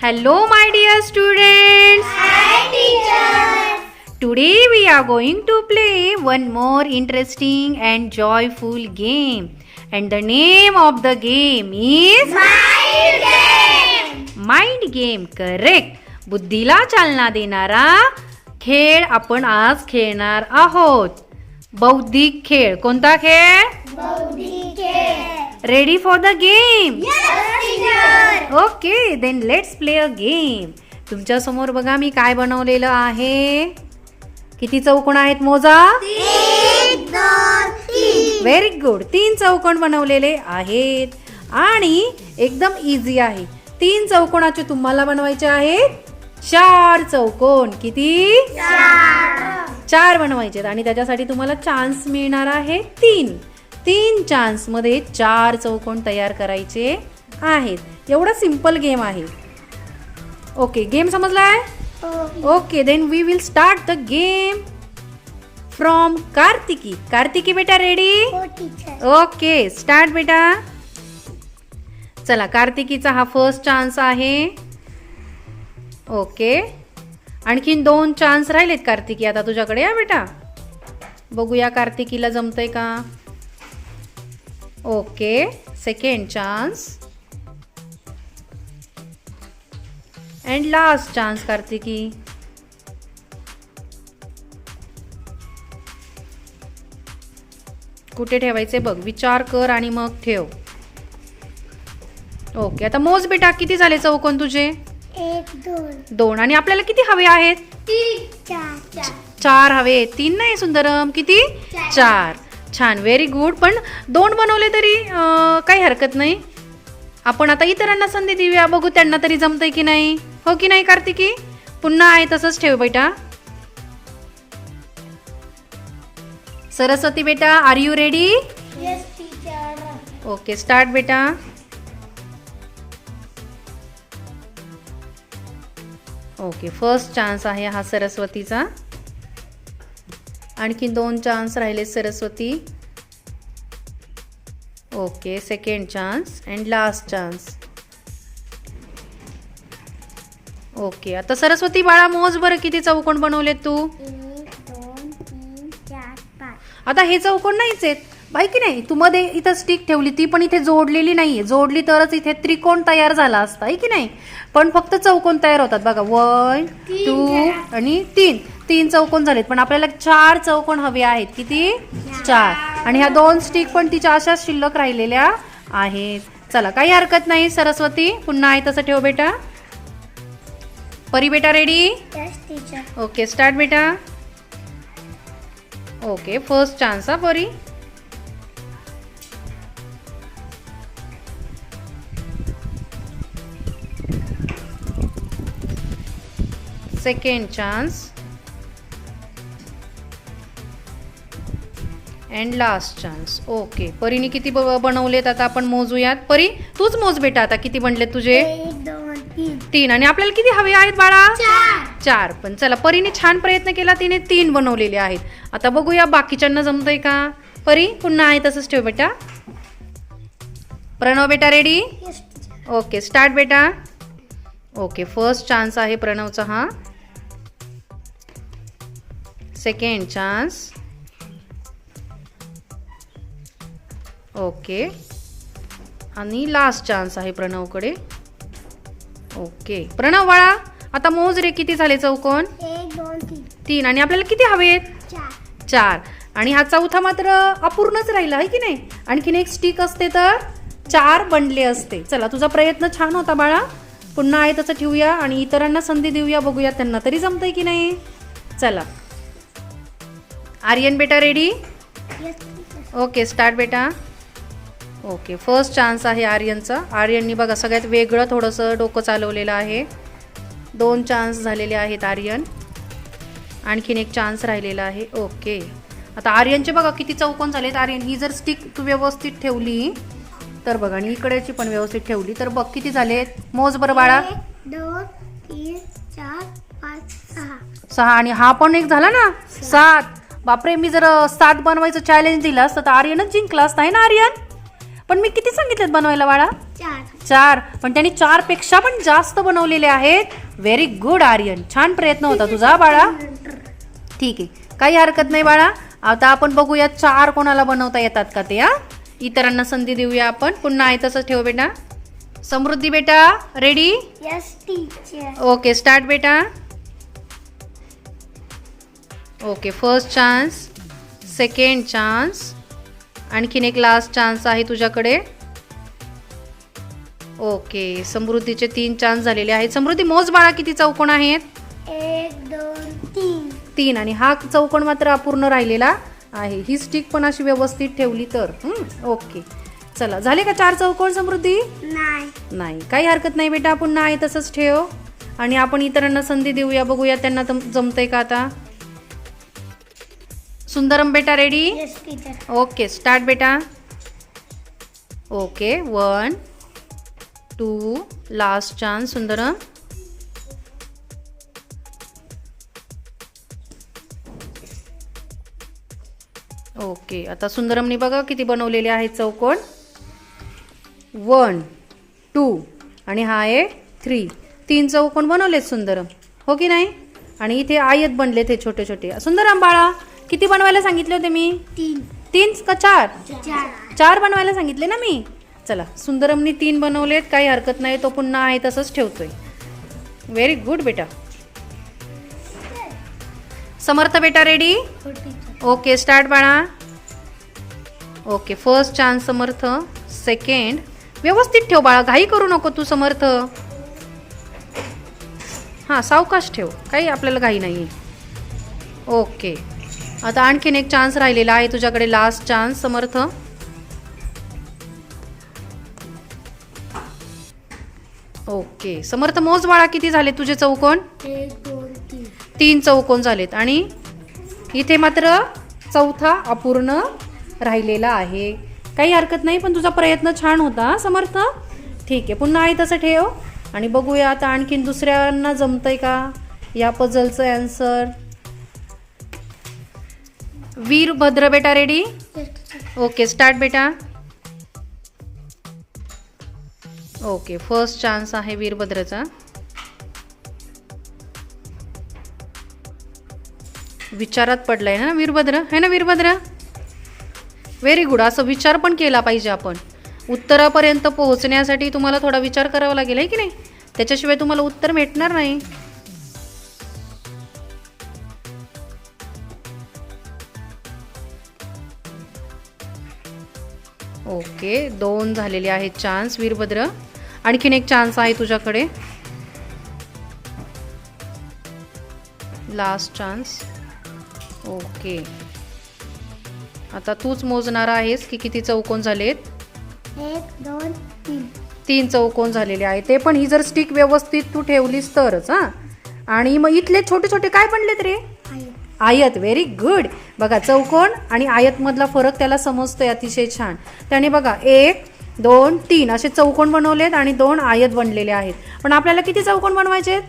Hello, my dear students. Today we are going to play one more interesting and joyful game. And the name of the game is mind game correct बुद्धीला चालना देणारा खेळ आपण आज खेळणार आहोत बौद्धिक खेळ. कोणता खेळ? Ready for the game okay then let's play a game तुमच्यासमोर बघा मी काय बनवलेलं आहे. किती चौकोन आहेत मोजा? व्हेरी गुड तीन. चौकोन बनवलेले आहेत. आणि एकदम इझी आहे. तीन चौकोनाचे तुम्हाला बनवायचे आहेत. चार चौकोन. किती? चार. बनवायचे आणि त्याच्यासाठी तुम्हाला चान्स मिळणार आहे तीन. तीन चान्समध्ये चार चौकोन तयार करायचे आहेत. एवढा सिंपल गेम आहे. Okay game समजलाय? Okay then we will start the game from Kartiki Kartiki बेटा रेडी ओके स्टार्ट बेटा. चला कार्तिकीचा हा फर्स्ट चान्स आहे. ओके. आणखीन दोन चान्स राहिलेत कार्तिकी आता तुझ्याकडे या बेटा. बघूया कार्तिकीला जमतंय का? Okay second chance and last chance Kartiki. कुठे ठेवायचे बघ विचार कर आणि मग ठेव. ओके आता मोज बेटा किती झाले चौकोन तुझे? एक दोन. दोन. आणि आपल्याला किती हवे आहेत? तीन. चार चार. चार हवे. तीन नाही सुंदरम. किती? चार. चार. छान. व्हेरी गुड पण दोन बनवले तरी अं, काही हरकत नाही. आपण आता इतरांना संधी देऊया. बघू त्यांना तरी जमतंय की नाही. हो की नाही कार्तिकी? पुन्हा आहे तसंच ठेव बेटा. सरस्वती बेटा are you ready yes teacher okay start बेटा. ओके फर्स्ट चान्स आहे हा सरस्वतीचा. आणखी दोन चान्स राहिले Saraswati. Okay second chance and last chance okay आता सरस्वती बाळा मोज बरं किती चौकोन बनवलेत तू? एक दोन तीन चार पाच. आता हे चौकोन नाहीच आहेत. बाई की नाही तू मध्ये इथं स्टिक ठेवली ती पण इथे जोडलेली नाहीये. जोडली तरच इथे त्रिकोण तयार झाला असता आहे की नाही? पण फक्त चौकोन तयार होतात. बघा वन टू. आणि तीन. तीन चौकोन झालेत पण आपल्याला चार चौकोन हवे आहेत. किती? चार. आणि ह्या दोन स्टिक पण तिच्या अशाच शिल्लक राहिलेल्या आहेत. चला काही हरकत नाही. सरस्वती पुन्हा आहे तसं ठेव बेटा. परी बेटा रेडी ओके स्टार्ट बेटा. ओके फर्स्ट चान्स हा Pari. Second chance and last chance okay परीने किती बनवलेत आता आपण मोजूयात. परी तूच मोज बेटा आता. किती बनलेत तुझे? तीन. आणि आपल्याला किती हवे आहेत बाळा? चार. पण चला परीने छान प्रयत्न केला तिने तीन बनवलेले आहेत. आता बघूया बाकीच्यांना जमतंय का? परी पुन्हा आहे तसंच ठेव बेटा. प्रणव बेटा रेडी ओके स्टार्ट बेटा. ओके फर्स्ट चान्स आहे प्रणवचा हा. सेकंड चान्स ओके आणि लास्ट चान्स आहे प्रणवकडे. ओके प्रणव बाळा आता मोज रे किती झाले चौकोन? तीन. आणि आपल्याला किती हवेत चार. चार. आणि हा चौथा मात्र अपूर्णच राहिला आहे की नाही? आणखीन एक स्टिक असते तर चार बनले असते. चला तुझा प्रयत्न छान होता बाळा. पुन्हा आहे तसं ठेवूया आणि इतरांना संधी देऊया बघूया त्यांना तरी जमतंय की नाही. चला. आर्यन बेटा रेडी ओके स्टार्ट बेटा. ओके फर्स्ट चान्स आहे आर्यनचा. आर्यननी बघा सगळ्यात वेगळं थोडंसं डोकं चालवलेलं आहे. दोन चान्स झालेले आहेत आर्यन. आणखीन एक चान्स राहिलेला आहे. ओके आता आर्यनचे बघा किती चौकोन झालेत. आर्यन ही जर स्टिक तू व्यवस्थित ठेवली तर बघा आणि इकडेची पण व्यवस्थित ठेवली तर बघ किती झालेत. मोज बरं बाळा. दोन तीन चार पाच सहा. सहा आणि हा पण एक झाला ना? सात. बापरे मी जर सात बनवायचं चॅलेंज दिलं असतं तर आर्यनच जिंकला असता आहे ना आर्यन? पण मी किती सांगितलेत बनवायला बाळा? चार. चार. पण त्यांनी चारपेक्षा पण जास्त बनवलेले आहेत. Very good Aryan. छान प्रयत्न होता तुझा बाळा. ठीक आहे. काही हरकत नाही बाळा. आता आपण बघूया चार कोणाला बनवता येतात का ते हा? इतरांना संधी देऊया आपण. पुन्हा आहे तसंच ठेव बेटा. समृद्धी बेटा. Ready yes teacher okay start बेटा. Okay first chance second chance आणखीन एक लास्ट चान्स आहे तुझ्याकडे. ओके समृद्धीचे तीन चान्स झालेले आहेत. समृद्धी मोज बाळा किती चौकोन आहेत? एक दोन तीन. तीन आणि हा चौकोन मात्र अपूर्ण राहिलेला आहे. ही स्टिक पण अशी व्यवस्थित ठेवली तर. ओके. चला झाले का चार चौकोन समृद्धी? नाही. नाही. काही हरकत नाही बेटा पुन्हा आहे तसंच ठेव. आणि आपण इतरांना संधी देऊया. बघूया त्यांना जमतंय का आता? सुंदरम बेटा रेडी ओके स्टार्ट बेटा. Okay one two last chance Sundaram. Okay आता सुंदरमनी बघा किती बनवलेले आहेत चौकोन. वन टू आणि हा आहे थ्री तीन चौकोन बनवलेत सुंदरम. हो की नाही? आणि इथे आयत बनलेत हे छोटे छोटे सुंदरम बाळा किती बनवायला सांगितले होते मी? तीन. तीन का चार? चार. चार बनवायला सांगितले ना मी? चला सुंदरमनी तीन बनवलेत काही हरकत नाही तो पुन्हा आहे तसंच ठेवतोय. व्हेरी गुड बेटा. समर्थ बेटा रेडी ओके स्टार्ट बाळा. Okay first chance Samarth. Second व्यवस्थित ठेव बाळा घाई करू नको तू समर्थ. हां सावकाश ठेव. काही आपल्याला घाई नाही ओके आता आणखीन एक चान्स राहिलेला आहे. तुझ्याकडे last chance Samarth. Okay Samarth मोज बाळा किती झाले तुझे चौकोन? तीन. तीन चौकोन झालेत. आणि इथे मात्र चौथा अपूर्ण राहिलेला आहे. काही हरकत नाही पण तुझा प्रयत्न छान होता समर्थ? ठीक आहे. पुन्हा आहे तसं ठेव. आणि बघूया आता आणखीन दुसऱ्यांना जमतंय का? या पझलचं अँसर वीरभद्र बेटा रेडी ओके स्टार्ट बेटा. ओके फर्स्ट चान्स आहे वीरभद्रचा विचारात पडलाय ना वीरभद्र है ना वीरभद्र व्हेरी गुड असं विचार पण केला पाहिजे आपण. उत्तरापर्यंत पोहोचण्यासाठी तुम्हाला थोडा विचार करावा लागेल आहे की नाही? त्याच्याशिवाय तुम्हाला उत्तर भेटणार नाही. ओके दोन झालेले आहेत चान्स वीरभद्र. आणखीन एक चान्स आहे तुझ्याकडे. Last chance okay. आता तूच मोजणार आहेस की किती चौकोन झालेत? एक दोन तीन. तीन चौकोन झालेले आहे ते पण ही जर स्टिक व्यवस्थित तू ठेवलीस तरच हां. आणि मग इथले छोटे छोटे काय बनलेत रे? आयत व्हेरी गुड बघा चौकोन आणि आयतमधला फरक त्याला समजतोय अतिशय छान. त्याने बघा एक दोन तीन असे चौकोन बनवलेत आणि दोन आयत बनलेले आहेत. पण आपल्याला किती चौकोन बनवायचे आहेत?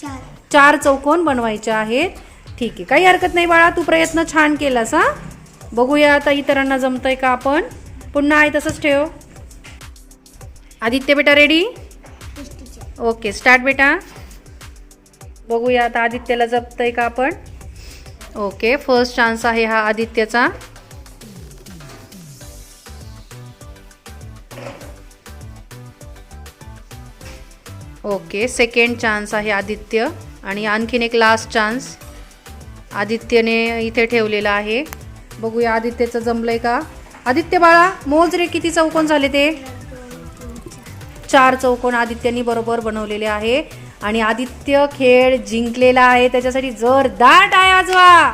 चार. चार चौकोन बनवायचे आहेत. ठीक आहे काही हरकत नाही बाळा तू प्रयत्न छान केलास हा. बघूया आता इतरांना जमतंय का आपण. पुन्हा आहे तसंच ठेव. आदित्य बेटा रेडी ओके स्टार्ट बेटा. बघूया आता आदित्यला जपतंय का आपण. ओके फर्स्ट चान्स आहे हा आदित्यचा. ओके सेकंड चान्स आहे आदित्य. आणि आणखीन एक लास्ट चान्स आदित्यने इथे ठेवलेला आहे. बघूया आदित्यचं जमलंय का? आदित्य बाळा मोज रे किती चौकोन झाले ते? चार चौकोन आदित्यनी बरोबर बनवलेले आहे. आणि आदित्य खेळ जिंकलेला आहे. त्याच्यासाठी जोरदार टाळ्या वाजवा.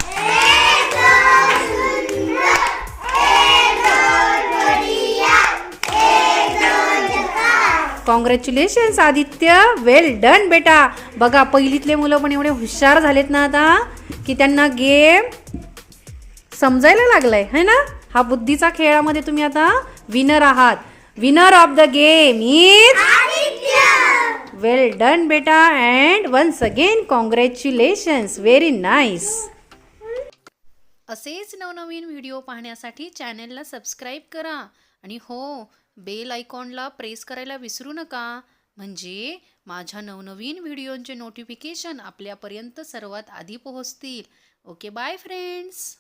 कॉंग्रॅच्युलेशन्स आदित्य. वेल डन बेटा. बघा पहिलीतले मुलं पण एवढे हुशार झालेत ना आता की त्यांना गेम समजायला लागलाय है ना? हा बुद्धीचा खेळामध्ये तुम्ही आता विनर आहात. Winner of the game is well done बेटा and once again congratulations very nice असेच नवनवीन व्हिडिओ पाहण्यासाठी चॅनेलला सबस्क्राईब करा. आणि हो बेल आयकॉनला प्रेस करायला विसरू नका. म्हणजे माझ्या नवनवीन व्हिडिओंचे नोटिफिकेशन आपल्यापर्यंत सर्वात आधी पोहोचतील. Okay bye friends